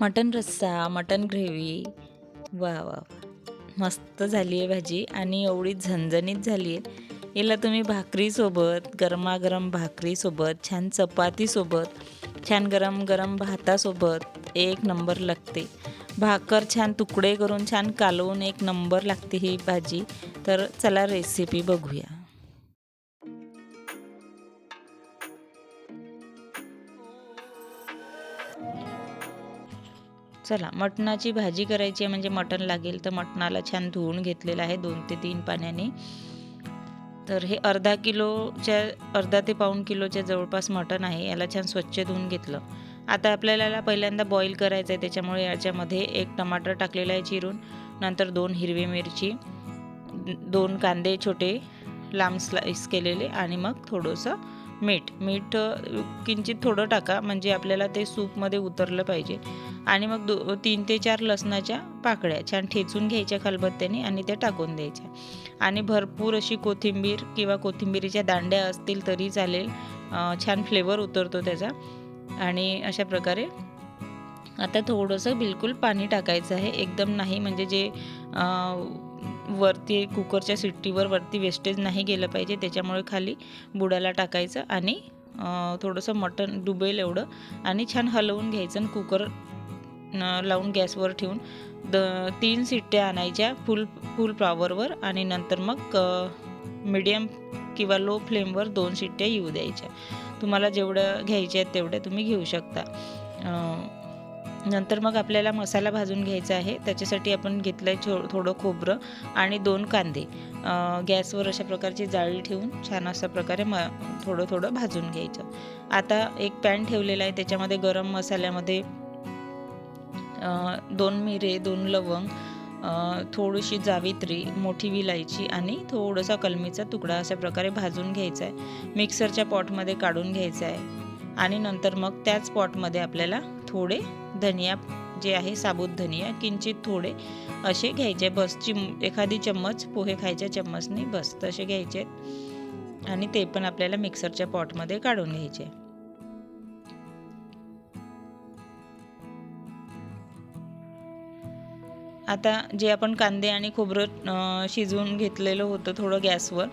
Mutton रस्सा mutton gravy. वा वा वा. मस्त झाली आहे भाजी आणि एवढी झणझणीत झाली आहे. याला तुम्ही भाकरीसोबत गरमागरम भाकरीसोबत छान चपातीसोबत छान गरम गरम भातासोबत एक नंबर लागते. भाकर छान तुकडे करून छान कालवून एक नंबर लागते ही भाजी. तर चला रेसिपी बघूया. चला मटणाची भाजी करायची आहे म्हणजे मटण लागेल तर मटणाला छान धुवून घेतलेलं आहे दोन ते तीन पाण्याने. तर हे अर्धा किलोच्या अर्धा ते पाऊण किलोच्या जवळपास मटण आहे याला छान स्वच्छ धुवून घेतलं. आता आपल्याला पहिल्यांदा बॉईल करायचं आहे त्याच्यामुळे याच्यामध्ये एक टमाटर टाकलेला आहे चिरून नंतर दोन हिरवी मिरची दोन कांदे छोटे लांब स्लाईस केलेले आणि मग थोडंसं मीठ मीठ किंचित थोडं टाका म्हणजे आपल्याला ते सूपमध्ये उतरलं पाहिजे. आणि मग दो तीन ते चार लसणाच्या पाकळ्या छान ठेचून घ्यायच्या खलबत्त्याने आणि त्या टाकून द्यायच्या. आणि भरपूर अशी कोथिंबीर किंवा कोथिंबीरीच्या दांड्या असतील तरी चालेल. छान फ्लेवर उतरतो त्याचा. आणि अशा प्रकारे आता थोडंसं बिलकुल पाणी टाकायचं आहे. एकदम नाही म्हणजे जे वरती कुकरच्या सिट्टीवर वरती वेस्टेज नाही गेलं पाहिजे. त्याच्यामुळे खाली बुडाला टाकायचं आणि थोडंसं मटण डुबेल एवढं आणि छान हलवून घ्यायचं आणि कुकर न- लावून गॅसवर ठेवून द तीन शिट्ट्या आणायच्या फुल फुल फ्लॉवरवर आणि नंतर मग मीडियम किंवा लो फ्लेमवर दोन शिट्ट्या येऊ द्यायच्या. तुम्हाला जेवढं घ्यायच्या आहेत तेवढ्या तुम्ही घेऊ शकता. नंतर मग आपल्याला मसाला भाजून घ्यायचा आहे. त्याच्यासाठी आपण घेतलं आहे छो थोडं खोबरं आणि दोन कांदे. गॅसवर अशा प्रकारची जाळी ठेवून छान अशा प्रकारे म थोडं थोडं भाजून घ्यायचं. आता एक पॅन ठेवलेला आहे. त्याच्यामध्ये गरम मसाल्यामध्ये दोन मिरे दोन लवंग थोडीशी जावित्री मोठी विलायची आणि थोडासा कलमीचा तुकडा अशा प्रकारे भाजून घ्यायचा आहे. मिक्सरच्या पॉटमध्ये काढून घ्यायचा आहे. आणि नंतर मग त्याच पॉटमध्ये आपल्याला थोडे धनिया जे आहे साबूत धनिया किंचित थोडे असे घ्यायचे. बस चिम एखादी चम्मच पोहे खायच्या चम्मचने बस तसे घ्यायचे. आणि ते पण आपल्याला मिक्सरच्या पॉटमध्ये काढून घ्यायचे. आता जे आपण कांदे आणि खोबरं शिजवून घेतलेलं होतं थोडं गॅसवर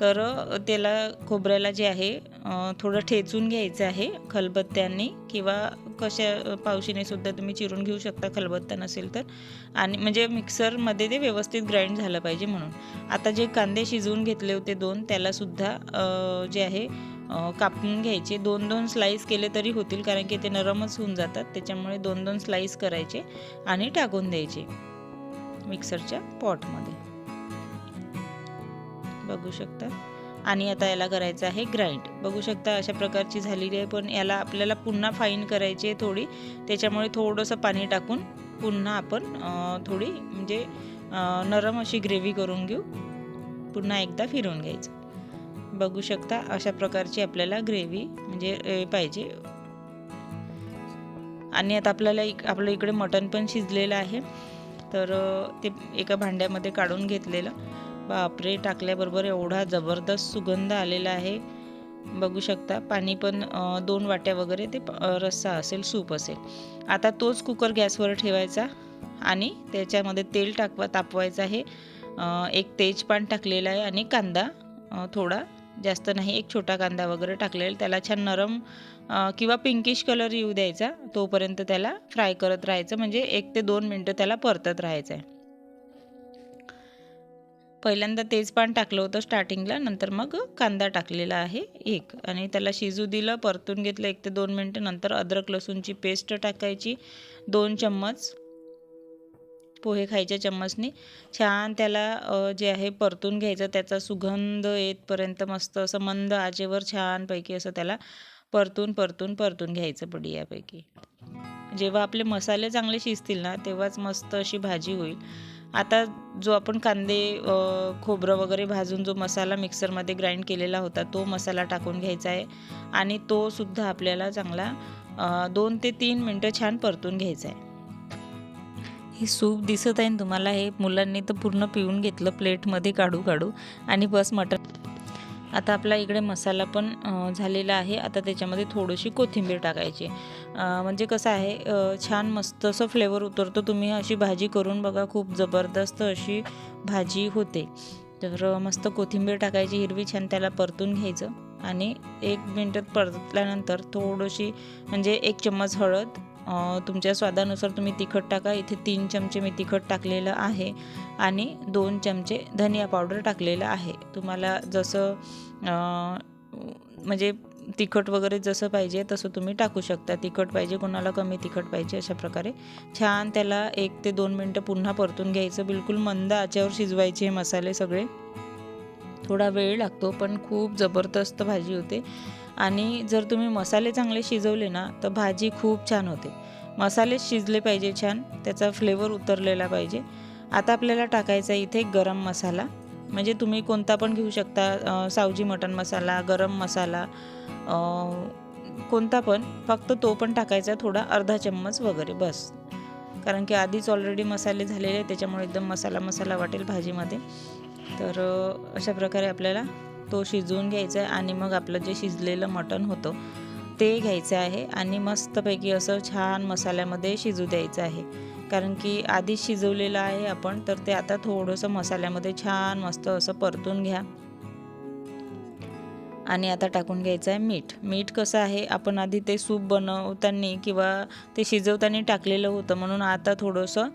तर त्याला खोबऱ्याला जे आहे थोडं ठेचून घ्यायचं आहे खलबत्त्यांनी किंवा कशा पावशीने सुद्धा तुम्ही चिरून घेऊ शकता खलबत्ता नसेल तर. आणि म्हणजे मिक्सरमध्ये ते व्यवस्थित ग्राइंड झालं पाहिजे म्हणून. आता जे कांदे शिजवून घेतले होते दोन त्यालासुद्धा जे आहे कापून घ्यायचे. दोन दोन स्लाईस केले तरी होतील कारण की ते नरमच होऊन जातात. त्याच्यामुळे दोन दोन स्लाईस करायचे आणि टाकून द्यायचे मिक्सरच्या पॉटमध्ये. बघू शकता. आणि आता याला करायचं आहे ग्राइंड बघू शकता अशा प्रकारची झालेली आहे पण याला आपल्याला पुन्हा फाईन करायची आहे थोडी. त्याच्यामुळे थोडंसं पाणी टाकून पुन्हा आपण थोडी म्हणजे नरम अशी ग्रेव्ही करून घेऊ. पुन्हा एकदा फिरवून घ्यायचं. बघू शकता अशा प्रकारची आपल्याला ग्रेव्ही म्हणजे पाहिजे. आणि आता आपल्याला इक आपलं इकडे मटण पण शिजलेलं आहे. तर ते एका भांड्यामध्ये काढून घेतलेलं. बापरे टाकल्याबरोबर एवढा जबरदस्त सुगंध आलेला आहे. बघू शकता पाणी पण दोन वाट्या वगैरे ते रस्सा असेल सूप असेल. आता तोच कुकर गॅसवर ठेवायचा आणि त्याच्यामध्ये तेल टाकवा तापवायचं आहे. एक तेजपान टाकलेलं आहे आणि कांदा थोडा जास्त नाही एक छोटा कांदा वगैरे टाकलेला त्याला छान नरम किंवा पिंकिश कलर येऊ द्यायचा. तोपर्यंत त्याला फ्राय करत राहायचं. म्हणजे एक ते दोन मिनटं त्याला परतत राहायचं आहे. पहिल्यांदा तेजपान टाकलं होतं स्टार्टिंगला नंतर मग कांदा टाकलेला आहे एक. आणि त्याला शिजू दिलं परतून घेतलं एक ते दोन मिनटं नंतर अद्रक लसूणची पेस्ट टाकायची दोन चम्मच पोहे खायच्या चम्मचनी. छान त्याला जे आहे परतून घ्यायचं त्याचा सुगंध येतपर्यंत मस्त असं मंद आचेवर छानपैकी असं त्याला परतून परतून परतून घ्यायचं बढियापैकी जेव्हा आपले मसाले चांगले शिजतील ना तेव्हाच मस्त अशी भाजी होईल. आता जो आपण कांदे खोबरं वगैरे भाजून जो मसाला मिक्सरमध्ये ग्राइंड केलेला होता तो मसाला टाकून घ्यायचा आहे. आणि तो सुद्धा आपल्याला चांगला दोन ते तीन मिनटं छान परतून घ्यायचा आहे. हे सूप दिसत आहे ना तुम्हाला? हे मुलांनी तर पूर्ण पिऊन घेतलं प्लेटमध्ये काढू काढू आणि बस मटण आता आपला इकडे मसाला पण झालेला आहे. आता त्याच्यामध्ये थोडीशी कोथिंबीर टाकायची. म्हणजे कसं आहे छान मस्त असं फ्लेवर उतरतो. तुम्ही अशी भाजी करून बघा खूप जबरदस्त अशी भाजी होते. तर मस्त कोथिंबीर टाकायची हिरवी छान त्याला परतून घ्यायचं. आणि एक मिनटात परतल्यानंतर थोडीशी म्हणजे एक चम्मच हळद तुमच्या स्वादानुसार तुम्ही तिखट टाका. इथे तीन चमचे मी तिखट टाकलेलं आहे. आणि दोन चमचे धनिया पावडर टाकलेलं आहे. तुम्हाला जसं म्हणजे तिखट वगैरे जसं पाहिजे तसं तुम्ही टाकू शकता. तिखट पाहिजे कोणाला कमी तिखट पाहिजे अशा प्रकारे. छान त्याला एक ते दोन मिनटं पुन्हा परतून घ्यायचं. बिलकुल मंद आच्यावर शिजवायचे हे मसाले सगळे. थोडा वेळ लागतो पण खूप जबरदस्त भाजी होते. आणि जर तुम्ही मसाले चांगले शिजवले ना तर भाजी खूप छान होते. मसाले शिजले पाहिजे छान. त्याचा फ्लेवर उतरलेला पाहिजे. आता आपल्याला टाकायचा आहे इथे गरम मसाला. म्हणजे तुम्ही कोणता पण घेऊ शकता सावजी मटण मसाला गरम मसाला कोणता पण. फक्त तो पण टाकायचा थोडा अर्धा चम्मच वगैरे बस. कारण की आधीच ऑलरेडी मसाले झालेले आहेत त्याच्यामुळे एकदम मसाला मसाला वाटेल भाजीमध्ये. तर अशा प्रकारे आपल्याला तो शिजवून घ्यायचा आहे आणि मग आपलं जे शिजलेलं मटण होतं ते घ्यायचं आहे. आणि मस्तपैकी असं छान मसाल्यामध्ये शिजू द्यायचं आहे. कारण की आधी शिजवलेलं आहे आपण तर ते आता थोडंसं मसाल्यामध्ये छान मस्त असं परतून घ्या. आणि आता टाकून घ्यायचं आहे मीठ. मीठ कसं आहे आपण आधी ते सूप बनवताना किंवा ते शिजवताना टाकलेलं होतं म्हणून आता थोडंसं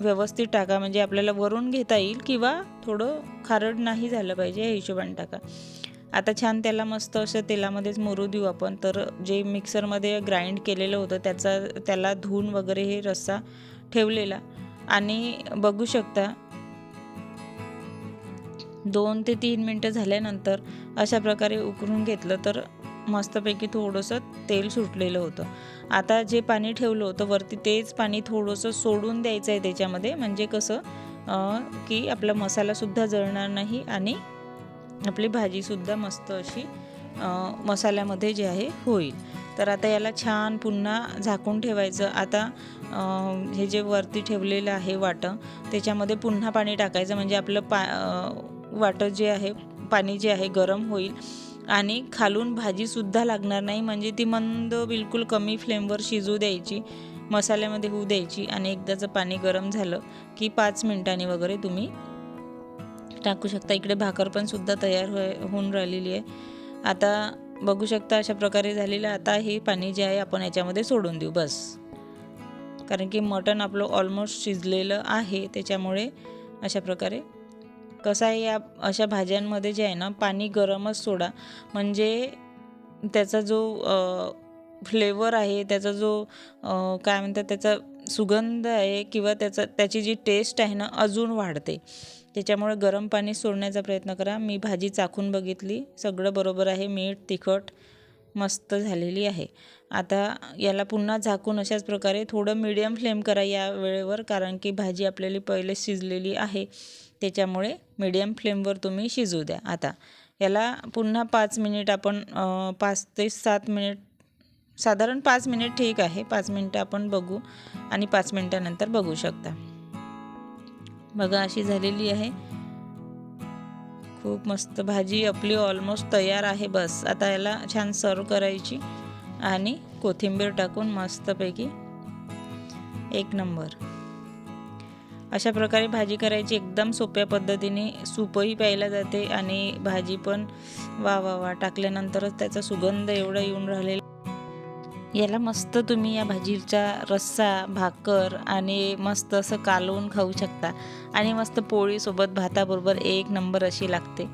व्यवस्थित टाका. म्हणजे आपल्याला वरून घेता येईल किंवा थोडं खारट नाही झालं पाहिजे या हिशोबाने टाका. आता छान त्याला मस्त असं तेलामध्येच मुरू देऊ आपण. तर जे मिक्सरमध्ये ग्राइंड केलेलं होतं त्याचा त्याला धुवून वगैरे हे रस्सा ठेवलेला. आणि बघू शकता दोन ते तीन मिनटं झाल्यानंतर अशा प्रकारे उकळून घेतलं तर मस्तपैकी थोडंसं तेल सुटलेलं होतं. आता जे पाणी ठेवलं होतं वरती तेच पाणी थोडंसं सोडून द्यायचं आहे त्याच्यामध्ये. म्हणजे कसं की आपला मसालासुद्धा जळणार नाही आणि आपली भाजीसुद्धा मस्त अशी मसाल्यामध्ये जे आहे होईल. तर आता याला छान पुन्हा झाकून ठेवायचं. आता हे जे वरती ठेवलेलं आहे वाटं त्याच्यामध्ये पुन्हा पाणी टाकायचं. म्हणजे आपलं पा वाटं जे आहे पाणी जे आहे गरम होईल. आणि खालून भाजीसुद्धा लागणार नाही. म्हणजे ती मंद बिलकुल कमी फ्लेमवर शिजू द्यायची. मसाल्यामध्ये होऊ द्यायची. आणि एकदाचं पाणी गरम झालं की पाच मिनिटांनी वगैरे तुम्ही टाकू शकता. इकडे भाकर पण सुद्धा तयार होय होऊन राहिलेली आहे. आता बघू शकता अशा प्रकारे झालेलं आता हे पाणी जे आहे आपण याच्यामध्ये सोडून देऊ बस. कारण की मटण आपलं ऑलमोस्ट शिजलेलं आहे त्याच्यामुळे अशा प्रकारे कसं आहे या अशा भाज्यांमध्ये जे आहे ना पाणी गरमच सोडा. म्हणजे त्याचा जो फ्लेवर आहे त्याचा जो काय म्हणतात त्याचा सुगंध आहे किंवा त्याचा त्याची जी टेस्ट आहे ना अजून वाढते. त्याच्यामुळे गरम पाणी सोडण्याचा प्रयत्न करा. मी भाजी चाखून बघितली. सगळं बरोबर आहे. मीठ तिखट मस्त झालेली आहे. आता याला पुन्हा झाकून अशाच प्रकारे थोडं मीडियम फ्लेम करा या वेळेवर कारण की भाजी आपल्याला पहिले शिजलेली आहे. त्याच्यामुळे मीडियम फ्लेमवर तुम्ही शिजू द्या. आता याला पुन्हा पाच मिनिट आपण पाच ते सात मिनिट साधारण पाच मिनिट ठीक आहे. पाच मिनटं आपण बघू आणि पाच मिनटानंतर बघू शकता. बघा अशी झालेली आहे. खूप मस्त भाजी आपली ऑलमोस्ट तयार आहे बस. आता याला छान सर्व करायची आणि कोथिंबीर टाकून मस्तपैकी एक नंबर अशा प्रकारे भाजी करायची एकदम सोप्या पद्धतीने. सूपही प्यायला जाते आणि भाजी पण वा वा वा टाकल्यानंतरच त्याचा सुगंध एवढा येऊन राहिलेला याला मस्त तुम्ही या भाजीचा रस्सा भाकर आणि मस्त असं कालवून खाऊ शकता. आणि मस्त पोळीसोबत भाताबरोबर एक नंबर अशी लागते.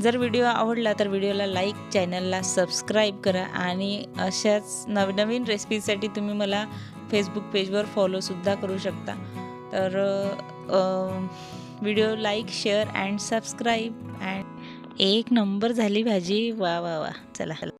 जर व्हिडिओ आवडला तर व्हिडिओला लाईक चॅनलला सबस्क्राईब करा आणि अशाच नवनवीन रेसिपीसाठी तुम्ही मला फेसबुक पेजवर फॉलोसुद्धा करू शकता. तर video like share and subscribe and एक नंबर झाली भाजी. वा वा वा. चला.